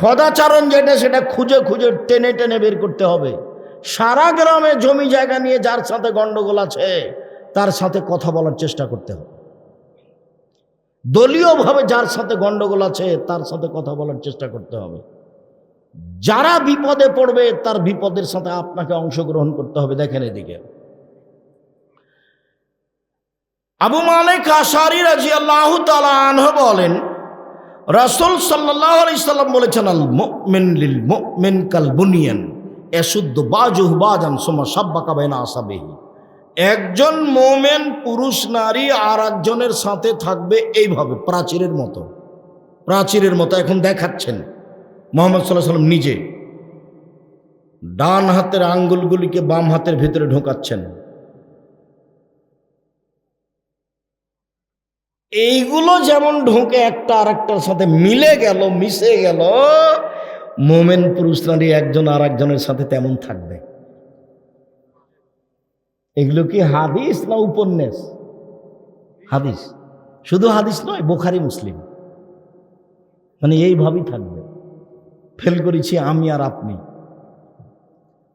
সদাচারণ যেটা, সেটা খুঁজে খুঁজে টেনে টেনে বের করতে হবে। সারা গ্রামে জমি জায়গা নিয়ে যার সাথে গন্ডগোল আছে, তার সাথে কথা বলার চেষ্টা করতে হবে। দলীয়ভাবে যার সাথে গন্ডগোল আছে, তার সাথে কথা বলার চেষ্টা করতে হবে। যারা বিপদে পড়বে, তার বিপদের সাথে আপনাকে অংশগ্রহণ করতে হবে। দেখেন এদিকে। আবু মালিক আশারি রাজি আল্লাহ বলেন রাসুল সাল্লাহ আলাইসাল্লাম বলেছেন, আল মুমিন লিল মুমিন কাল বুনিয়ান এসুদ্দ বাজুহ বাজান সোমা সাব্বা কাবাইনা আসাবেহি। একজন মোমেন পুরুষ, নারী আর একজনের সাথে থাকবে এইভাবে, প্রাচীরের মতো। প্রাচীরের মতো, এখন দেখাচ্ছেন। মোহাম্মদ সাল্লাহ সাল্লাম নিজে ডান হাতের আঙ্গুলগুলিকে বাম হাতের ভিতরে ঢোকাচ্ছেন। এইগুলো যেমন ঢোকে একটা আর একটার সাথে মিলে গেল, মিশে গেল, মোমেন পুরুষ নারী একজন আর একজনের সাথে তেমন থাকবে। এগুলো কি হাদিস না উপন্যাস? হাদিস। শুধু হাদিস নয়, বোখারি মুসলিম। মানে এইভাবেই থাকবে। ফেল করেছি আমি আর আপনি।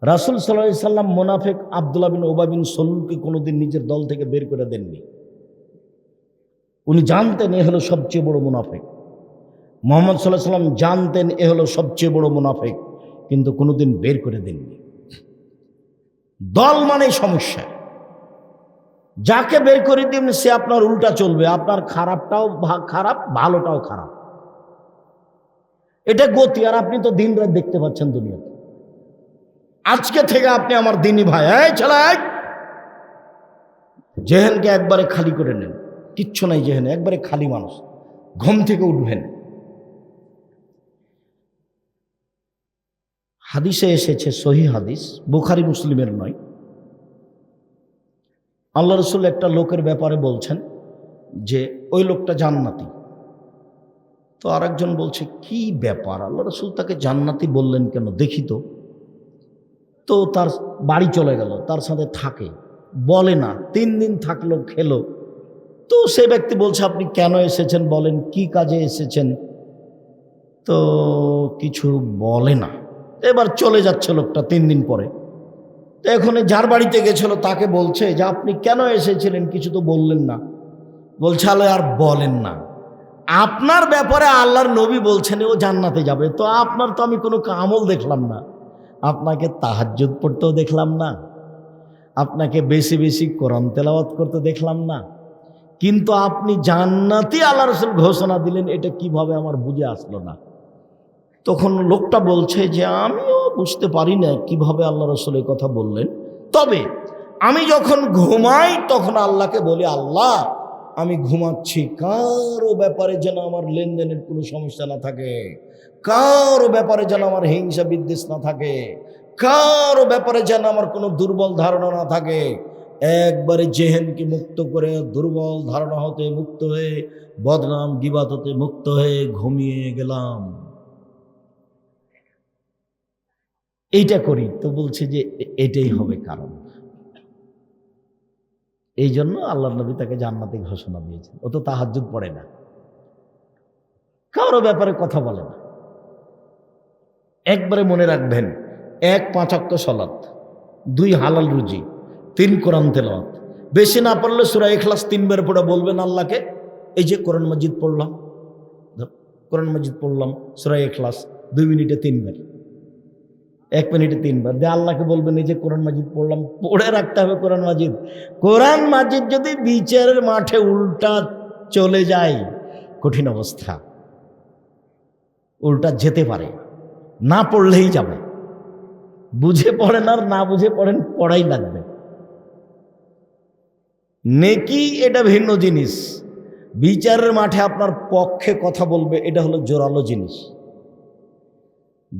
রাসুল সাল্লাম মোনাফেক আবদুল্লাহ বিন ওবা বিন সলুলকে কোনোদিন নিজের দল থেকে বের করে দেননি। উনি জানতেন এ হলো সবচেয়ে বড় মুনাফেক। মোহাম্মদ সাল্লাহ সাল্লাম জানতেন এ হলো সবচেয়ে বড় মুনাফেক, কিন্তু কোনোদিন বের করে দেননি। দল মানে সমস্যা। যাকে বের করে দিন, সে আপনার উল্টা চলবে, আপনার খারাপটাও খারাপ, ভালোটাও খারাপ। এটা গতি, আর আপনি তো দিন রাত দেখতে পাচ্ছেন দুনিয়াতে। আজকে থেকে আপনি আমার দিনই ভাই, এই ছেলে! জেহেনকে একবারে খালি করে নেন। কিচ্ছু নাই জেহেনে, একবারে খালি মানুষ। ঘুম থেকে উঠবেন। হাদিসে এসেছে সহি হাদিস, বুখারি মুসলিমের নয়। আল্লাহ রসুল একটা লোকের ব্যাপারে বলছেন যে, ওই লোকটা জান্নাতি। তো আরেকজন বলছে, কি ব্যাপার? আল্লাহ রসুল তাকে জান্নাতি বললেন কেন? দেখি তো। তো তার বাড়ি চলে গেল, তার সাথে থাকে। বলে না, তিন দিন থাকল, খেলো। তো সে ব্যক্তি বলছে, আপনি কেন এসেছেন? বলেন, কি কাজে এসেছেন? তো কিছু বলে না। এবার চলে যাচ্ছে লোকটা তিন দিন পরে। তো এখন যার বাড়িতে গেছিল, তাকে বলছে যে, আপনি কেন এসেছিলেন? কিছু তো বললেন না। বলছে আলো আর বলেন না। আপনার ব্যাপারে আল্লাহর নবী বলছেন, ও জান্নাতে যাবে। তো আপনার তো আমি কোনো আমল দেখলাম না। আপনাকে তাহাজ্জুদ পড়তেও দেখলাম না। আপনাকে বেশি বেশি কোরআন তেলাওয়াত করতে দেখলাম না। কিন্তু আপনি জান্নাতি আল্লাহ রসুল ঘোষণা দিলেন, এটা কীভাবে আমার বুঝে আসলো না। তখন লোকটা বলছে যে, আমিও বুঝতে পারি না কীভাবে আল্লাহ রসুল এই কথা বললেন। তবে আমি যখন ঘুমাই, তখন আল্লাহকে বলি, আল্লাহ, আমি ঘুমাচ্ছি। কারও ব্যাপারে যেন আমার লেনদেনের কোনো সমস্যা না থাকে। কারও ব্যাপারে যেন আমার হিংসা বিদ্বেষ না থাকে। কারও ব্যাপারে যেন আমার কোনো দুর্বল ধারণা না থাকে। একবারে জেহেনকে মুক্ত করে দুর্বল ধারণা হতে মুক্ত হয়ে, বদনাম গিবাত হতে মুক্ত হয়ে ঘুমিয়ে গেলাম। এইটা করি, তো বলছে যে এটাই হবে কারণ। এই জন্য আল্লাহ নবী তাকে জান্নাতে ঘোষণা দিয়েছেন। ও তো তাহাজ্জুদ পড়ে না। কারও ব্যাপারে কথা বলে না। একবারে মনে রাখবেন, এক পাঁচাক্ত সলাৎ, দুই হালাল রুজি। তিন কোরআন তেলাওয়াত। বেশি না পড়লে সুরা এখলাস তিনবার পড়ে বলবেন আল্লাহকে। এই যে কোরআন মসজিদ পড়লাম কোরআন মজিদ পড়লাম, সুরা এখলাস দুই মিনিটে তিনবার। এক মিনিটে তিনবার। দে আল্লাহকে বলবেন, এই যে কোরআন মাজিদ পড়লাম, পড়ে রাখতে হবে কোরআন মাজিদ। কোরআন মাজিদ যদি বিচারের মাঠে উল্টা চলে যায়, কঠিন অবস্থা। উল্টা যেতে পারে, না পড়লেই যাবে। বুঝে পড়েন আর না বুঝে পড়েন, পড়াই লাগবে। নেকি এটা ভিন্ন জিনিস। বিচারের মাঠে আপনার পক্ষে কথা বলবে, এটা হলো জোরালো জিনিস।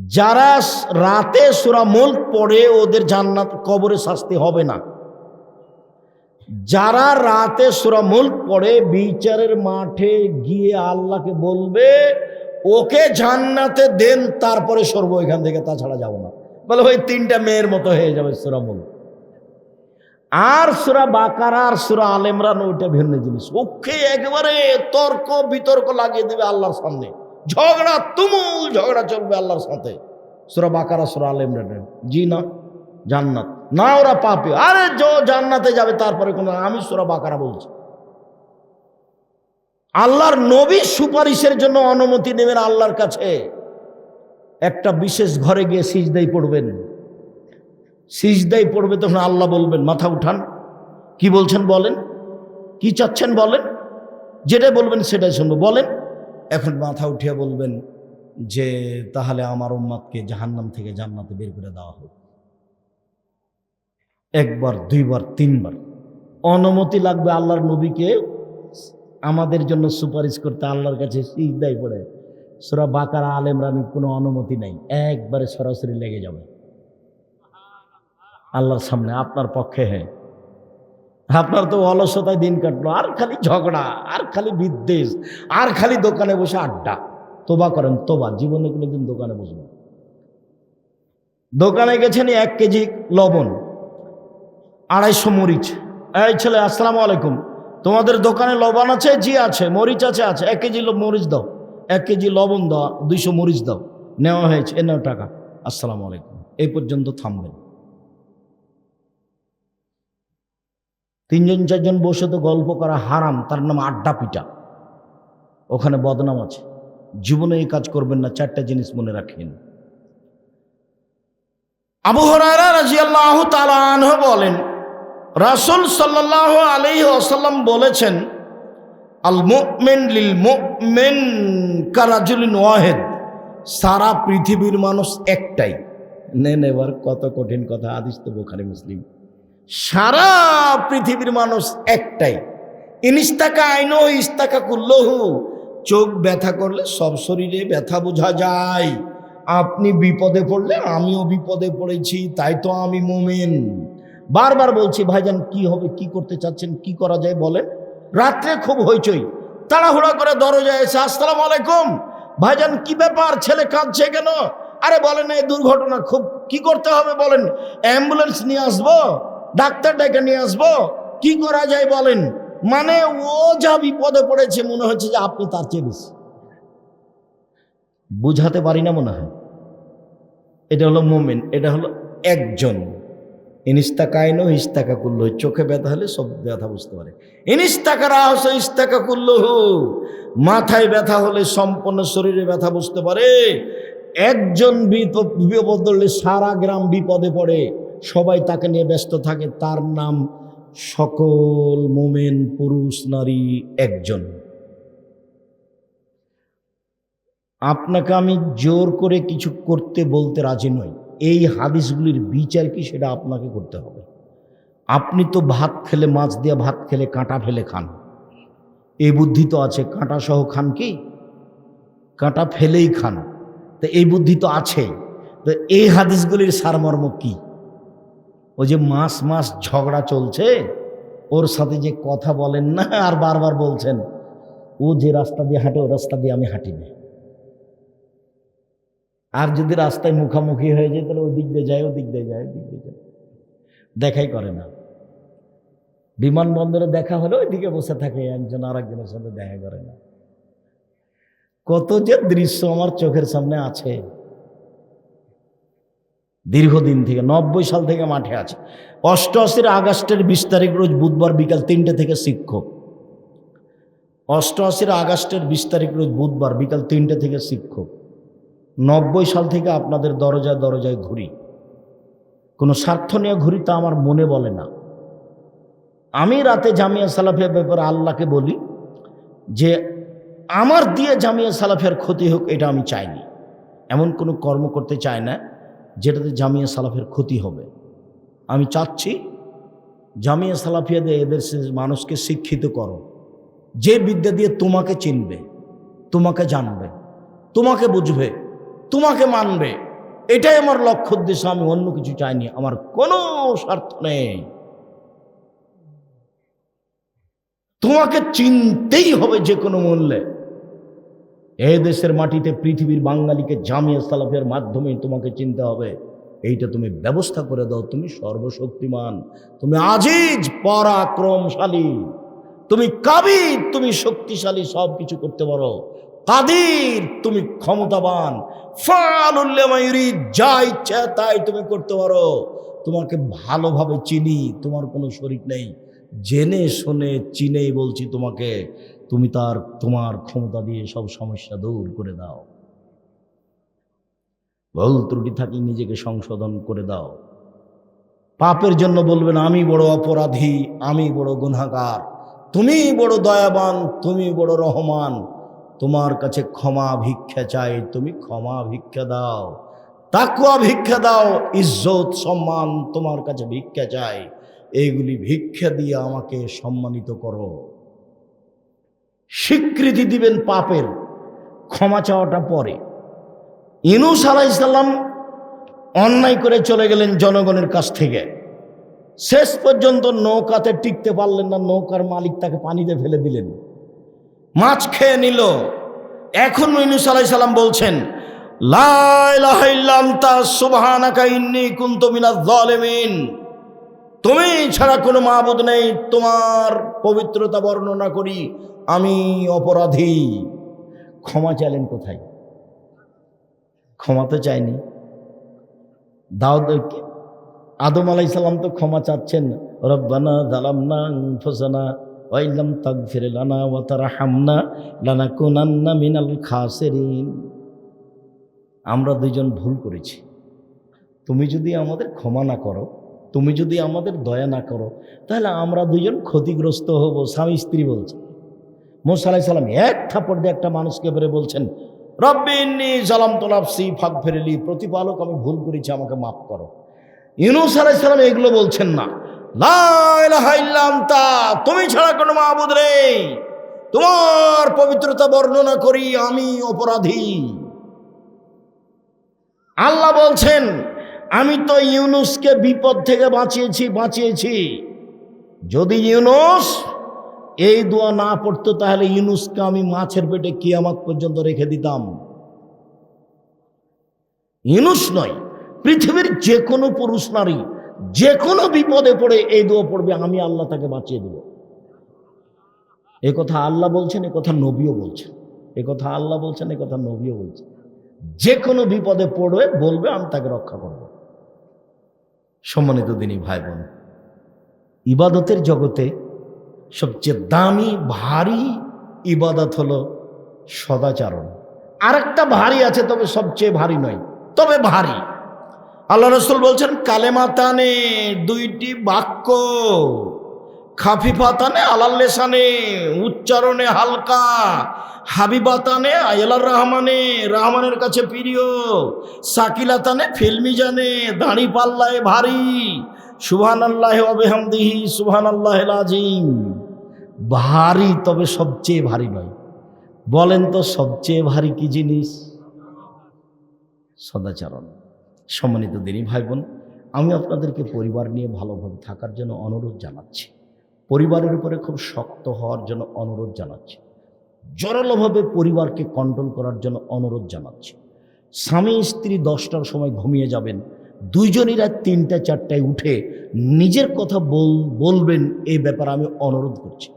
যারা রাতে সুরা মুল্ক পড়ে, ওদের জান্নাত কবরে শাস্তি হবে না। যারা রাতে সুরা মুল্ক পড়ে, বিচারের মাঠে গিয়ে আল্লাহকে বলবে, ওকে জান্নাতে দেন, তারপরে সরব, এখান থেকে তাছাড়া যাব না। বলে ওই তিনটা মেয়ের মতো হয়ে যাবে সুরা মুল্ক। আর সুরা বাকারা আর সুরা আলেমরান ওইটা ভিন্ন জিনিস। ওকে একেবারে তর্ক, বিতর্ক লাগিয়ে দেবে আল্লাহর সামনে। ঝগড়া, তুমুল ঝগড়া চলবে আল্লাহর সাথে। সুরা বাকারা, সুরা আল ইমরানের জি না, জান্নাত। না, ওরা পাপে। আরে যো জান্নাতে যাবে, তারপরে কোনো আমি সুরা বাকারা বলছি। আল্লাহর নবী সুপারিশের জন্য অনুমতি নেবেন আল্লাহর কাছে। একটা বিশেষ ঘরে গিয়ে সিজদাই পড়বেন। সিজদাই পড়বে তখন আল্লাহ বলবেন, মাথা উঠান। কি বলছেন বলেন? কি চাচ্ছেন বলেন? যেটা বলবেন সেটাই শুনব। বলেন, এখন মাথা উঠিয়ে বলবেন যে, তাহলে আমার উম্মাদকে জাহান্নাম থেকে জান্নাতে বের করে দেওয়া হোক। একবার, দুইবার, তিনবার। অনুমতি লাগবে আল্লাহর নবীকে আমাদের জন্য সুপারিশ করতে আল্লাহর কাছে সিজদাই পড়ে। সুরা বাকারা আল ইমরানের কোনো অনুমতি নাই। একবারে সরাসরি লেগে যাবে। আল্লাহর সামনে, আপনার পক্ষে হ্যাঁ আপনার তো অলসতায় দিন কাটলো, আর খালি ঝগড়া, আর খালি বিদ্বেষ, আর খালি দোকানে বসে আড্ডা। তোবা করেন, তোবা, জীবনে কোনোদিন দোকানে বসবেন দোকানে গেছেন এক কেজি লবণ, আড়াইশো মরিচ। এই ছেলে, আসসালামু আলাইকুম। তোমাদের দোকানে লবণ আছে? জি আছে, মরিচ আছে আছে। এক কেজি মরিচ দাও। এক কেজি লবণ দাও, দুইশো মরিচ দাও। নেওয়া হয়েছে, এ নাও টাকা। আসসালামু আলাইকুম। এই পর্যন্ত থামবেন। তিনজন চারজন বসে তো গল্প করা হারাম, তার নাম আড্ডা পিটা। ওখানে বদনাম আছে। জীবনে এই কাজ করবেন না, চারটা জিনিস মনে রাখেন। আবু হরারা রাজিয়াল্লাহ তালাহ বলেন, রাসুল সাল্লাহ আলী আসাল্লাম বলেছেন, আল মুমিন লিল মুমিন কারাজুলিন ওয়াহেদ। সারা পৃথিবীর মানুষ একটাই। নেন এবার কত কঠিন কথা আদিস তো বোখারি, মুসলিম। সারা পৃথিবীর মানুষ একটাই। ইনিস্তাকা আইনো ইস্তাকা কুল্লহু। চোখ ব্যথা করলে সব শরীরে ব্যথা বোঝা যায়। আপনি বিপদে পড়লে আমিও বিপদে পড়েছি, তাই তো আমি মোমেন। বারবার বলছি, ভাইজান, কি হবে, কি করতে চাচ্ছেন, কি করা যায় বলেন? রাত্রে খুব হইচই। তাড়াহুড়া করে দরজায় এসে, আসসালাম আলাইকুম। ভাইজান, কি ব্যাপার? ছেলে কাঁদছে কেন? আরে বলেন এই দুর্ঘটনা খুব, কি করতে হবে বলেন? অ্যাম্বুলেন্স নিয়ে আসব? ডাক্তার ডেকে নিয়ে আসব। কি করা যায় বলেন? মানে ও যা বিপদে পড়েছে, মনে হচ্ছে যে আপনি তার চেয়ে বেশি। বুঝাতে পারি না মনে হয়। এটা হলো মোমেন, এটা হলো একজন। ইনিস্তাকাইনো ইস্তাকা করল চোখে ব্যথা হলে সব ব্যথা বুঝতে পারে। ইনিস্তাকা রাহস ইস্তাকা করল মাথায় ব্যথা হলে সম্পূর্ণ শরীরে ব্যথা বুঝতে পারে। একজন বিপ- বিপদ সারা গ্রাম বিপদে পড়ে। সবাই তাকে নিয়ে ব্যস্ত থাকে। তার নাম সকল মোমেন, পুরুষ, নারী, একজন। আপনাকে আমি জোর করে কিছু করতে বলতে রাজি নই। এই হাদিসগুলির বিচার কি সেটা আপনাকে করতে হবে। আপনি তো ভাত খেলে মাছ দিয়ে ভাত খেলে কাঁটা ফেলে খান। এই বুদ্ধি তো আছে। কাঁটা সহ খান কি? কাঁটা ফেলেই খান। তো এই বুদ্ধি তো আছে। তো এই হাদিসগুলির সারমর্ম কি? ওই যে মাস মাস ঝগড়া চলছে, ওর সাথে যে কথা বলেন না আর বারবার বলছেন, ও যে রাস্তা দিয়ে হাঁটে, ও রাস্তা দিয়ে আমি হাঁটি না। আর যদি রাস্তায় মুখামুখি হয়ে যায়, তাহলে ওদিক দিয়ে যায় ওদিক দিয়ে যায় ওদিক দিয়ে যায়। দেখাই করে না। বিমানবন্দরে দেখা হলে ওইদিকে বসে থাকে, একজন আর একজনের সাথে দেখা করে না। কত যে দৃশ্য আমার চোখের সামনে আছে। দীর্ঘদিন থেকে, নব্বই সাল থেকে মাঠে আছে। অষ্টআশির আগস্টের বিশ তারিখ রোজ বুধবার বিকাল তিনটে থেকে শিক্ষক। অষ্টআশির আগস্টের বিশ তারিখ রোজ বুধবার বিকাল তিনটে থেকে শিক্ষক। নব্বই সাল থেকে আপনাদের দরজায় দরজায় ঘুরি। কোনো স্বার্থ নিয়ে ঘুরি তা আমার মনে বলে না। আমি রাতে জামিয়া সালাফের ব্যাপারে আল্লাহকে বলি যে, আমার দিয়ে জামিয়া সালাফের ক্ষতি হোক এটা আমি চাইনি। এমন কোনো কর্ম করতে চাই না। যেটাতে জামিয়া সালাফের ক্ষতি হবে। আমি চাচ্ছি জামিয়া সালাফিয়া দিয়ে এদের মানুষকে শিক্ষিত করো। যে বিদ্যা দিয়ে তোমাকে চিনবে, তোমাকে জানবে, তোমাকে বুঝবে, তোমাকে মানবে, এটাই আমার লক্ষ্য উদ্দেশ্য। আমি অন্য কিছু চাইনি, আমার কোনো স্বার্থ নেই। তোমাকে চিনতেই হবে যে কোনো মূল্যে। এই দেশের মাটিতে পৃথিবীর বাঙালিকে জামিয়া সালাফের মাধ্যমে তোমাকে চিনতে হবে। এইটা তুমি ব্যবস্থা করে দাও, তুমি সর্বশক্তিমান, তুমি আজিজ, পরাক্রমশালী, তুমি কাবির, তুমি শক্তিশালী, সব কিছু করতে পারো। কাদির, তুমি ক্ষমতাবান ফালুল্লামায়ুরি যা ইচ্ছা তাই তুমি করতে পারো। তোমাকে ভালোভাবে চিনি, তোমার কোনো শরীর নেই। জেনে শুনে, চিনেই বলছি তোমাকে তুমি তার, তোমার ক্ষমতা দিয়ে সব সমস্যা দূর করে দাও। ভুল ত্রুটি থাকলে নিজেকে সংশোধন করে দাও। পাপের জন্য বলবেন আমি বড় অপরাধী, আমি বড় গুনাহগার, তুমি বড় দয়াবান, তুমি বড় রহমান। তোমার কাছে ক্ষমা ভিক্ষা চাই, তুমি ক্ষমা ভিক্ষা দাও। তাকুয়া ভিক্ষা দাও, ইজ্জত, সম্মান তোমার কাছে ভিক্ষা চাই। এইগুলি ভিক্ষা দিয়ে আমাকে সম্মানিত করো। স্বীকৃতি দিবেন পাপের। ক্ষমা চাওয়াটা পরে। ইনুস আলাহ আলাইসাল্লাম অন্যায় করে চলে গেলেন জনগণের কাছ থেকে। শেষ পর্যন্ত নৌকাতে টিকতে পারলেন না, নৌকার মালিক তাকে পানিতে ফেলে দিলেন। মাছ খেয়ে নিল। এখন ইনুস আলাই সাল্লাম বলছেন তুমি ছাড়া কোনো মাহবুদ নেই, তোমার পবিত্রতা বর্ণনা করি। আমি অপরাধী। ক্ষমা চাইলেন কোথায়? ক্ষমা তো চাইনি। দাউদ আদম আলাইসাল্লাম তো ক্ষমা চাচ্ছেন। রব্বানা জালামনা ফসানা ওয়াইলাম তাগফির লানা ওয়া তারহামনা লানাকুনান্না মিনাল খাসিরিন। আমরা দুইজন ভুল করেছি। তুমি যদি আমাদের ক্ষমা না করো, তুমি যদি আমাদের দয়া না করো, তাহলে আমরা দুজন ক্ষতিগ্রস্ত হব, স্বামী স্ত্রী বলছে। মোসা আলাহি সাল্লাম এক থাপড় দিয়ে একটা মানুষকে বেড়ে বলছেন রব্বিন্নি জালাম তোলাপসি ফাঁক ফেরেলি প্রতিপালক আমি ভুল করেছি, আমাকে মাফ করো। ইউনুস আলাই সালাম এগুলো বলছেন না। ইল্লা তুমি ছাড়া কোনো মাহবুদ নেই। তোমার পবিত্রতা বর্ণনা করি, আমি অপরাধী। আল্লাহ বলছেন, আমি তো ইউনুসকে বিপদ থেকে বাঁচিয়েছি বাঁচিয়েছি। যদি ইউনুস এই দোয়া না পড়তো তাহলে ইউনুসকে আমি মাছের পেটে কিয়ামাত পর্যন্ত রেখে দিতাম। ইউনুস নয়, পৃথিবীর যে কোনো পুরুষ নারী যে কোনো বিপদে পড়ে এই দোয়া পড়বে, আমি আল্লাহ তাকে বাঁচিয়ে দেব। এ কথা আল্লাহ বলছেন, এ কথা নবীও বলছেন। এ কথা আল্লাহ বলছেন, এ কথা নবীও বলছেন। যে কোনো বিপদে পড়বে, বলবে, আমি তাকে রক্ষা করব। সম্মানিত দিনী ভাই বোন, ইবাদতের জগতে সবচেয়ে দামি, ভারী ইবাদত হলো সদাচারণ। আরেকটা ভারী আছে, তবে সবচেয়ে ভারী নয়, তবে ভারী। আল্লাহ রসুল বলছেন, কালেমাতানে দুইটি বাক্য, খাফিফাতানে আলাল্লেসানে উচ্চারণে হালকা, হাবিবাতানে আয়লার রহমানে, রহমানের কাছে প্রিয়, সাকিলাতানে ফিল্মি জানে দাঁড়ি পাল্লায় ভারী। সুবহান আল্লাহ অবেহামদিহি সুবহান আল্লাহ আজিম ভারী তবে সবচেয়ে ভারী নয়। বলেন তো সবচেয়ে ভারী কি জিনিস? সদাচরণ। সম্মানিত দিনী ভাই বোন আমি আপনাদেরকে পরিবার নিয়ে ভালোভাবে থাকার জন্য অনুরোধ জানাচ্ছি। পরিবারের উপরে খুব শক্ত হওয়ার জন্য অনুরোধ জানাচ্ছি। জোরালোভাবে পরিবারকে কন্ট্রোল করার জন্য অনুরোধ জানাচ্ছি। স্বামী স্ত্রী দশটার সময় ঘুমিয়ে যাবেন, দুইজনই রাত তিনটা চারটায় উঠে নিজের কথা বল, বলবেন এই ব্যাপারে আমি অনুরোধ করছি।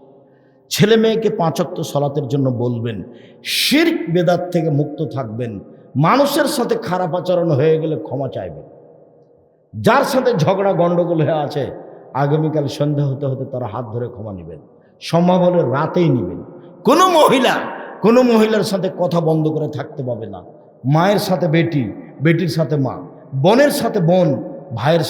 ছেলে মেয়েকে পাঁচক্ত সলাতের জন্য বলবেন, শির্ক বেদাত থেকে মুক্ত থাকবেন, মানুষের সাথে খারাপ আচরণ হয়ে গেলে ক্ষমা চাইবেন। যার সাথে ঝগড়া গণ্ডগোল হয়ে আছে, আগামীকাল সন্ধ্যা হতে হতে তারা হাত ধরে ক্ষমা নেবেন। সম্ভব হলে রাতেই নেবেন। কোনো মহিলা, কোনো মহিলার সাথে কথা বন্ধ করে থাকতে পাবে না। মায়ের সাথে বেটি, বেটির সাথে মা, বোনের সাথে বোন, ভাইয়ের সাথে